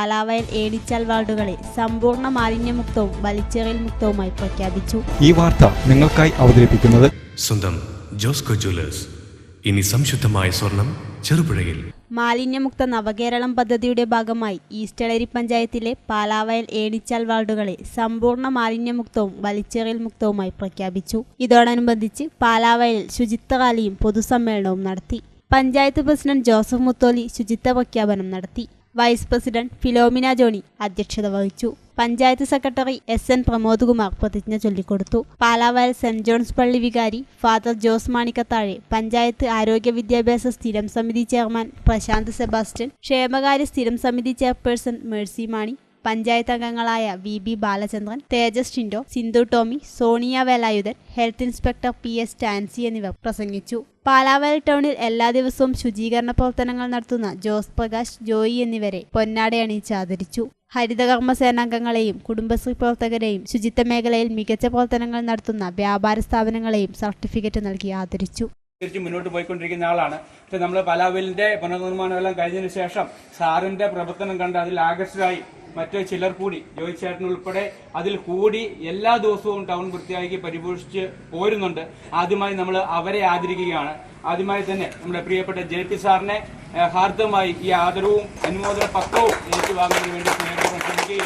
പാലാവയൽ ഏടിച്ചാൽ വാർഡുകളെ സമ്പൂർണ മാലിന്യമുക്തവും വലിച്ചെറിയൽ മുക്തവുമായി പ്രഖ്യാപിച്ചു. ഈ വാർത്ത നിങ്ങൾക്കായി അവതരിപ്പിക്കുന്നത് സ്വന്തം ജോസ്കോ ജ്വല്ലേഴ്സ്. ഇനി സംശുദ്ധമായ സ്വർണം ചെറുപുഴയിൽ. മാലിന്യമുക്ത നവകേരളം പദ്ധതിയുടെ ഭാഗമായി ഈസ്റ്റളരി പഞ്ചായത്തിലെ പാലാവയൽ ഏണിച്ചാൽ വാർഡുകളെ സമ്പൂർണ മാലിന്യമുക്തവും വലിച്ചെറിയൽ മുക്തവുമായി പ്രഖ്യാപിച്ചു. ഇതോടനുബന്ധിച്ച് പാലാവയലിൽ ശുചിത്വ റാലിയും പൊതുസമ്മേളനവും നടത്തി. പഞ്ചായത്ത് പ്രസിഡന്റ് ജോസഫ് മുത്തോലി ശുചിത്വ പ്രഖ്യാപനം നടത്തി. വൈസ് പ്രസിഡന്റ് ഫിലോമിന ജോണി അധ്യക്ഷത വഹിച്ചു. Panchayat secretary S N Pramod Kumar പ്രതിജ്ഞ ചൊല്ലിക്കൊടുത്തു. പാലാവയൽ സെന്റ് ജോൺസ് പള്ളി വികാരി ഫാദർ ജോസ് മാണിക്കത്താഴെ പഞ്ചായത്ത് ആരോഗ്യ വിദ്യാഭ്യാസ സ്ഥിരം സമിതി ചെയർമാൻ പ്രശാന്ത് സെബാസ്റ്റ്യൻ ക്ഷേമകാര്യ സ്ഥിരം സമിതി ചെയർപേഴ്സൺ മേഴ്സി മാണി പഞ്ചായത്ത് അംഗങ്ങളായ V B Balachandran Thejas Shindo Sindhu Tomy Sonia Velayudhan health inspector P S Tansy എന്നിവർ പ്രസംഗിച്ചു. പാലാവൽ ടൗണിൽ എല്ലാ ദിവസവും ശുചീകരണ പ്രവർത്തനങ്ങൾ നടത്തുന്ന ജോസ് പ്രകാശ് ജോയി എന്നിവരെ പൊന്നാടയണിയിച്ച് ആദരിച്ചു. ഹരിതകർമ്മ സേനാംഗങ്ങളെയും കുടുംബശ്രീ പ്രവർത്തകരെയും ശുചിത്വ മേഖലയിൽ മികച്ച പ്രവർത്തനങ്ങൾ നടത്തുന്ന വ്യാപാര സ്ഥാപനങ്ങളെയും സർട്ടിഫിക്കറ്റ് നൽകി ആദരിച്ചു. തിരിച്ച് മുന്നോട്ട് പോയിക്കൊണ്ടിരിക്കുന്ന ആളാണ്. പക്ഷെ നമ്മൾ പലാവിലിന്റെ പുനർനിർമ്മാണമെല്ലാം കഴിഞ്ഞതിന് ശേഷം സാറിന്റെ പ്രവർത്തനം കണ്ട് അതിൽ ആകർഷകരായി മറ്റു ചിലർ കൂടി ജോയി ചേട്ടൻ ഉൾപ്പെടെ അതിൽ കൂടി എല്ലാ ദിവസവും ടൗൺ വൃത്തിയാക്കി പരിപോഷിച്ച് പോരുന്നുണ്ട്. ആദ്യമായി നമ്മൾ അവരെ ആദരിക്കുകയാണ്. ആദ്യമായി തന്നെ നമ്മുടെ പ്രിയപ്പെട്ട ജെ പി സാറിനെ ഹാർദ്ദമായി ഈ ആദരവും അനുമോദന പത്രവും ഏറ്റുവാങ്ങുന്നതിന് വേണ്ടി ക്ഷണിക്കുകയാണ്